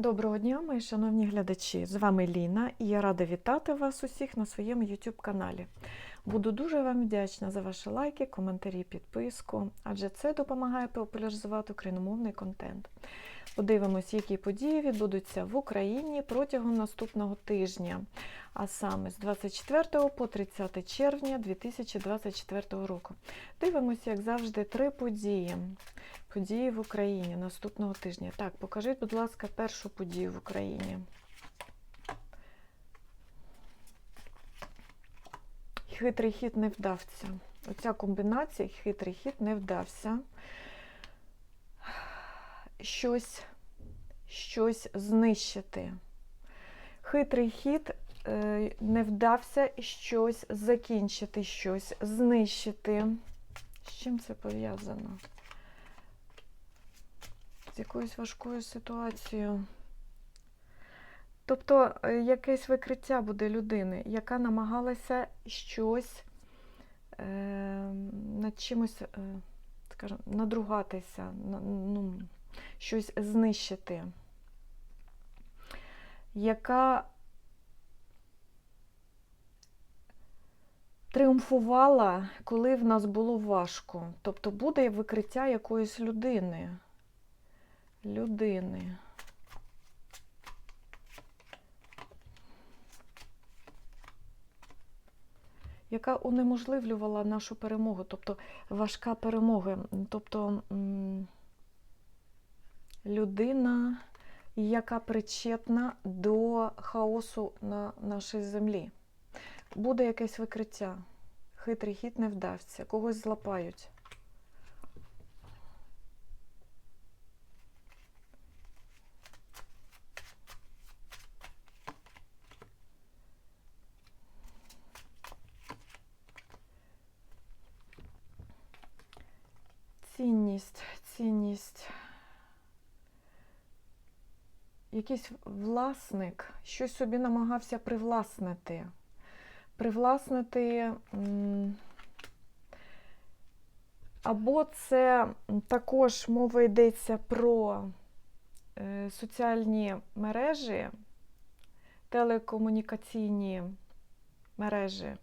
Доброго дня, мої шановні глядачі! З вами Ліна і я рада вітати вас усіх на своєму YouTube каналі. Буду дуже вам вдячна за ваші лайки, коментарі, підписку, адже це допомагає популяризувати україномовний контент. Подивимось, які події відбудуться в Україні протягом наступного тижня, а саме з 24 по 30 червня 2024 року. Дивимося, як завжди, три події. Події в Україні наступного тижня. Так, покажіть, будь ласка, першу подію в Україні. Хитрий хід не вдався. Оця комбінація, хитрий хід не вдався. Щось, щось знищити. Хитрий хід е, не вдався щось закінчити, щось знищити. З чим це пов'язано? з якоюсь важкою ситуацією. Тобто е, якесь викриття буде людини, яка намагалася щось е, над чимось, е, скажімо, надругатися, на- ну, щось знищити, яка тріумфувала, коли в нас було важко. Тобто буде викриття якоїсь людини людини. Яка унеможливлювала нашу перемогу, тобто важка перемога. Тобто людина, яка причетна до хаосу на нашій землі. Буде якесь викриття. Хитрий хід не вдасться, когось злапають. Цінність, цінність. Якийсь власник щось собі намагався привласнити. Привласнити. Або це також мова йдеться про е, соціальні мережі, телекомунікаційні мережі.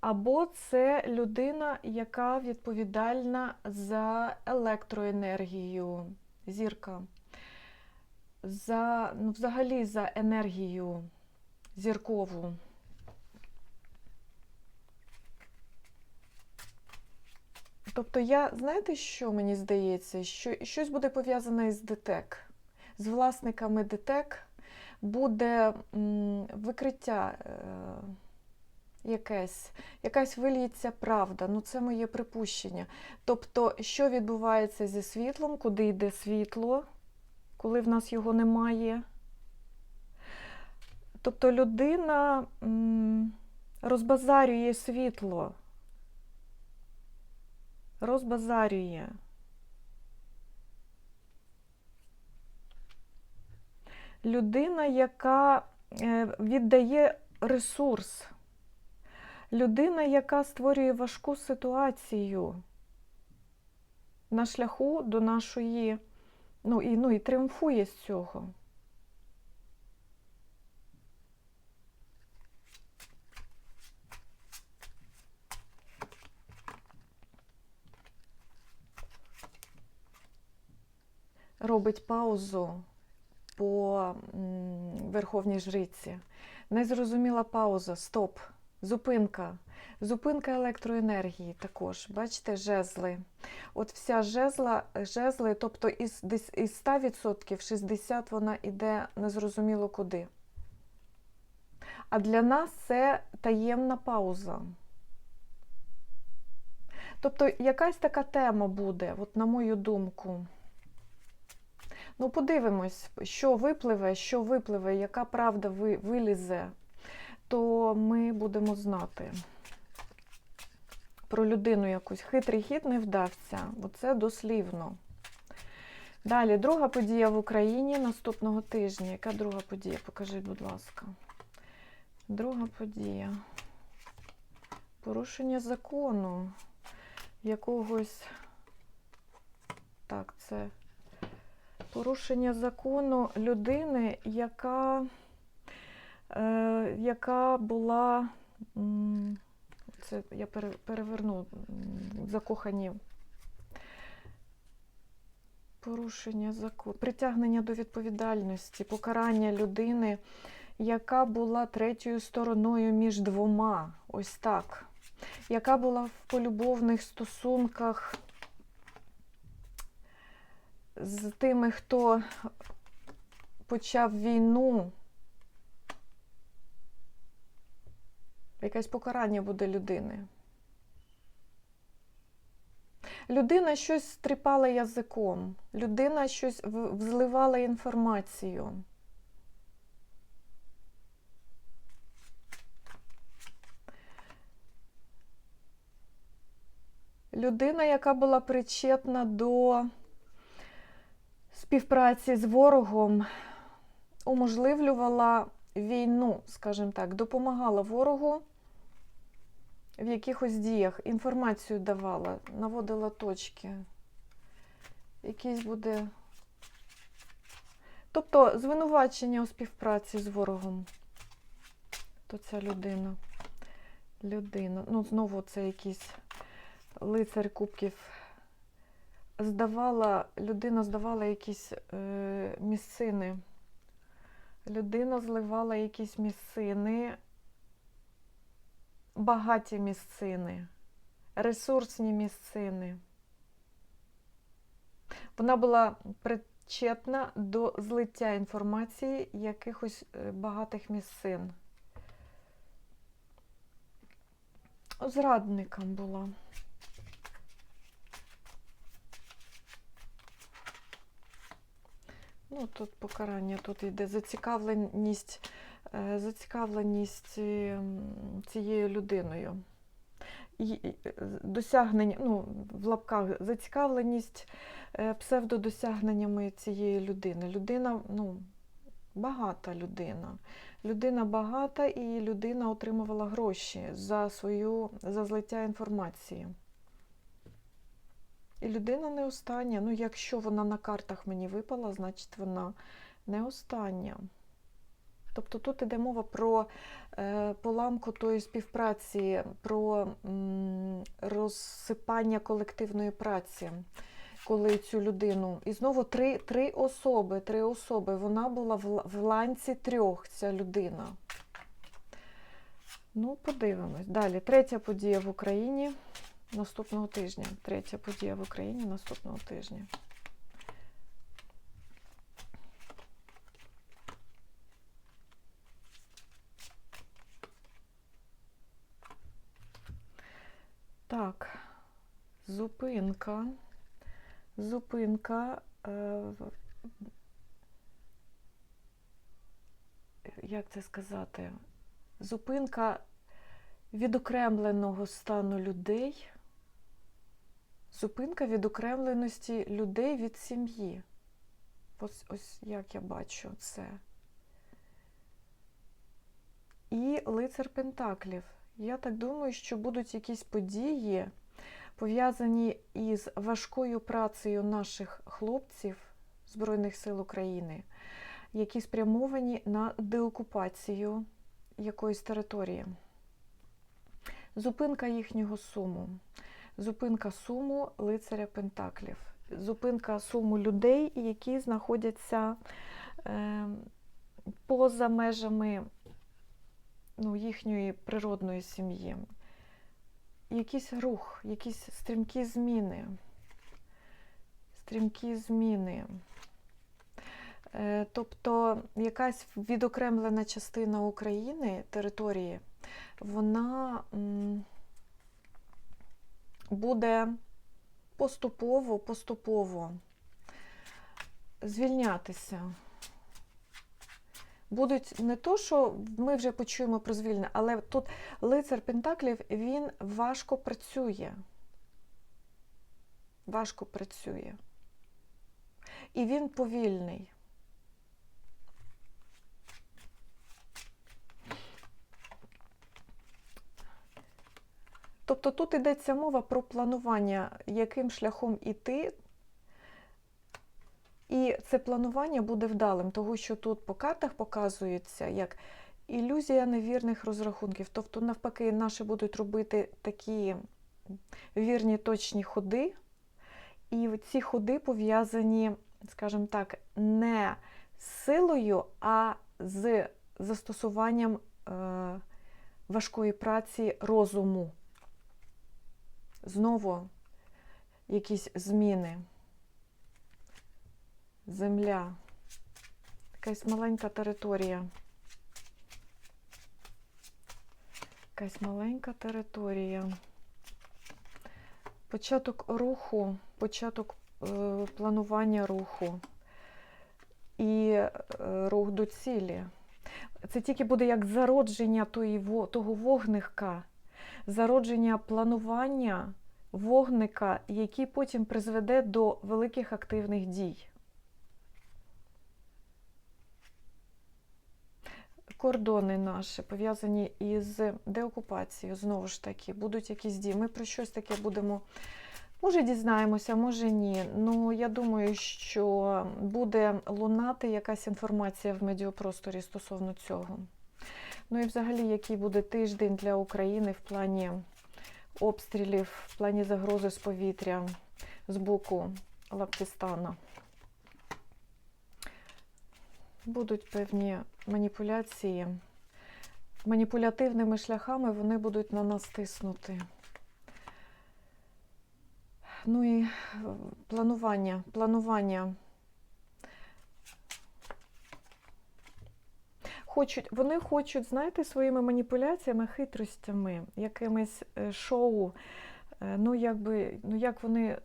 Або це людина, яка відповідальна за електроенергію, зірка, за, ну, взагалі за енергію зіркову. Тобто я, знаєте, що мені здається, що щось буде пов'язане із ДТЕК. З власниками ДТЕК буде м, викриття. Е, якесь, якась вильється правда. Ну, це моє припущення. Тобто, що відбувається зі світлом, куди йде світло, коли в нас його немає. Тобто людина розбазарює світло. Розбазарює. Людина, яка е, віддає ресурс людина, яка створює важку ситуацію на шляху до нашої, ну і, ну, і тріумфує з цього. Робить паузу по Верховній Жриці. Незрозуміла пауза, стоп. Зупинка. Зупинка електроенергії також. Бачите, жезли. От вся жезла, жезли, тобто із, із 100% 60% вона йде незрозуміло куди. А для нас це таємна пауза. Тобто якась така тема буде, от на мою думку. Ну, подивимось, що випливе, що випливе, яка правда ви- вилізе то ми будемо знати про людину якусь. Хитрий хід не вдався. Оце дослівно. Далі, друга подія в Україні наступного тижня. Яка друга подія? Покажіть, будь ласка. Друга подія. Порушення закону якогось. Так, це Порушення закону людини, яка, яка була, це я пере- переверну, закохані. Порушення закону, притягнення до відповідальності, покарання людини, яка була третьою стороною між двома, ось так, яка була в полюбовних стосунках з тими, хто почав війну. Якесь покарання буде людини. Людина щось стріпала язиком, людина щось взливала інформацію. Людина, яка була причетна до співпраці з ворогом, уможливлювала війну, скажімо так, допомагала ворогу в якихось діях, інформацію давала, наводила точки. Якийсь буде. Тобто звинувачення у співпраці з ворогом. То ця людина. Людина. Ну, знову це якийсь лицар кубків. Здавала, людина здавала якісь е, місцини. Людина зливала якісь місцини, багаті місцини, ресурсні місцини. Вона була причетна до злиття інформації якихось е, багатих місцин. Зрадником була. Ну, тут покарання, тут йде зацікавленість, е, зацікавленість ем, цією людиною. І е, досягнення, ну, в лапках зацікавленість е, псевдодосягненнями цієї людини. Людина, ну, багата людина. Людина багата і людина отримувала гроші за свою за злиття інформації. І людина не остання. Ну, якщо вона на картах мені випала, значить вона не остання. Тобто тут йде мова про е, поламку тої співпраці, про розсипання колективної праці, коли цю людину. І знову три, три особи, три особи. Вона була в ланці трьох, ця людина. Ну, подивимось. Далі, третя подія в Україні наступного тижня. Третя подія в Україні наступного тижня. Так, зупинка. Зупинка. Е, як це сказати? Зупинка відокремленого стану людей. Зупинка відокремленості людей від сім'ї. Ось, ось як я бачу це. І лицар Пентаклів. Я так думаю, що будуть якісь події, пов'язані із важкою працею наших хлопців Збройних сил України, які спрямовані на деокупацію якоїсь території. Зупинка їхнього суму. Зупинка суму лицаря Пентаклів. Зупинка суму людей, які знаходяться е, поза межами ну, їхньої природної сім'ї. Якийсь рух, якісь стрімкі зміни. Стрімкі зміни. Е, Тобто якась відокремлена частина України, території, вона буде поступово, поступово звільнятися. Будуть не то, що ми вже почуємо про звільнення, але тут лицар Пентаклів він важко працює. Важко працює. І він повільний. Тобто тут йдеться мова про планування, яким шляхом іти, і це планування буде вдалим, тому що тут по картах показується як ілюзія невірних розрахунків. Тобто, навпаки, наші будуть робити такі вірні точні ходи, і ці ходи пов'язані, скажімо так, не з силою, а з застосуванням е, важкої праці розуму. Знову якісь зміни. Земля. Якась маленька територія. Якась маленька територія. Початок руху, початок е, планування руху і е, рух до цілі. Це тільки буде як зародження того вогника, зародження планування вогника, який потім призведе до великих активних дій. Кордони наші пов'язані із деокупацією, знову ж таки, будуть якісь дії. Ми про щось таке будемо, може, дізнаємося, може ні. Ну, я думаю, що буде лунати якась інформація в медіапросторі стосовно цього. Ну і взагалі, який буде тиждень для України в плані обстрілів, в плані загрози з повітря з боку Лапкістана. Будуть певні маніпуляції. Маніпулятивними шляхами вони будуть на нас тиснути. Ну і е, планування. Планування. Хочуть, вони хочуть, знаєте, своїми маніпуляціями, хитростями, якимись е, шоу, е, ну, якби, ну як вони,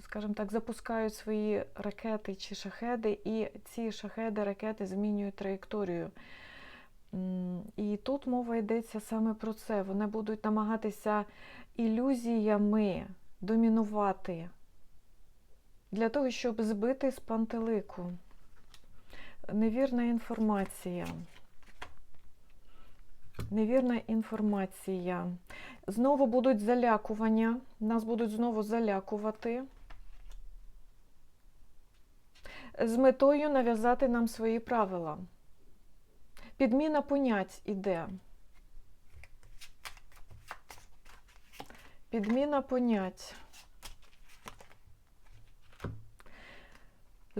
скажімо так, запускають свої ракети чи шахеди, і ці шахеди, ракети змінюють траєкторію. І тут мова йдеться саме про це. Вони будуть намагатися ілюзіями домінувати для того, щоб збити з пантелику. Невірна інформація. Невірна інформація. Знову будуть залякування. Нас будуть знову залякувати. З метою нав'язати нам свої правила. Підміна понять іде. Підміна понять.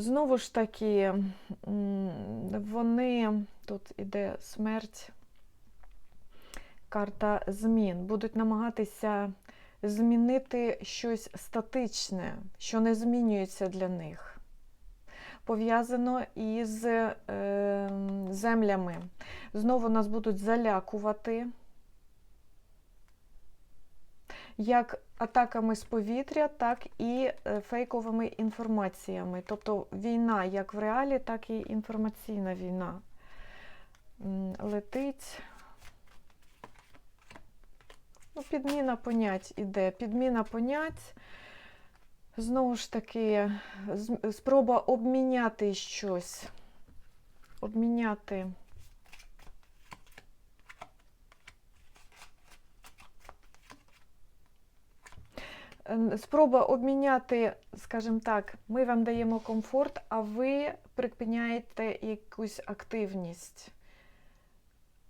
Знову ж таки, вони, тут іде смерть, карта змін, будуть намагатися змінити щось статичне, що не змінюється для них. Пов'язано із е, землями. Знову нас будуть залякувати як атаками з повітря, так і е, фейковими інформаціями. Тобто війна як в реалі, так і інформаційна війна. Летить. Ну, підміна понять іде. Підміна понять. Знову ж таки, спроба обміняти щось. Обміняти. Спроба обміняти, скажімо так, ми вам даємо комфорт, а ви припиняєте якусь активність.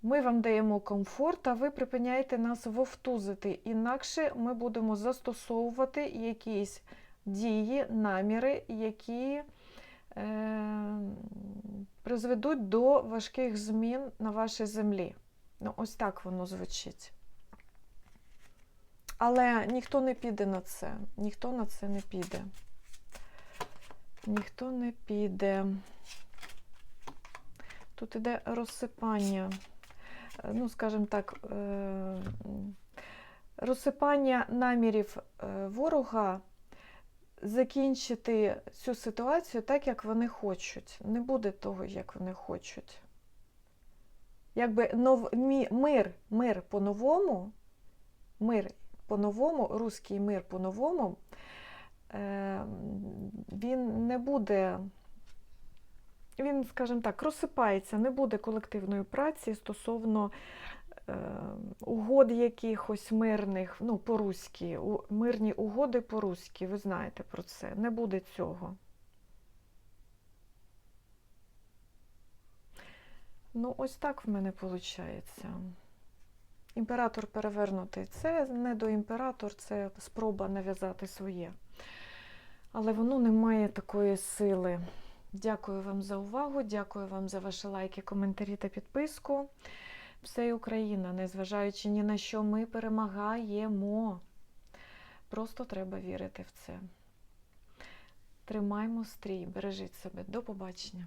Ми вам даємо комфорт, а ви припиняєте нас вовтузити. Інакше ми будемо застосовувати якісь дії, наміри, які е, призведуть до важких змін на вашій землі. Ну, ось так воно звучить. Але ніхто не піде на це. Ніхто на це не піде. Ніхто не піде. Тут іде розсипання. Е, Ну, скажімо так, е, розсипання намірів е, ворога закінчити цю ситуацію так, як вони хочуть. Не буде того, як вони хочуть. Якби нов, мир, мир по-новому, мир по-новому, руський мир по-новому, е, він не буде, він, скажімо так, розсипається, не буде колективної праці стосовно е, угод якихось мирних, ну, по-руськи, мирні угоди по-руськи, ви знаєте про це, не буде цього. Ну, ось так в мене виходить. Імператор перевернутий. Це не до імператор, це спроба нав'язати своє. Але воно не має такої сили. Дякую вам за увагу, дякую вам за ваші лайки, коментарі та підписку. Все Україна, незважаючи ні на що, ми перемагаємо. Просто треба вірити в це. Тримаймо стрій, бережіть себе. До побачення.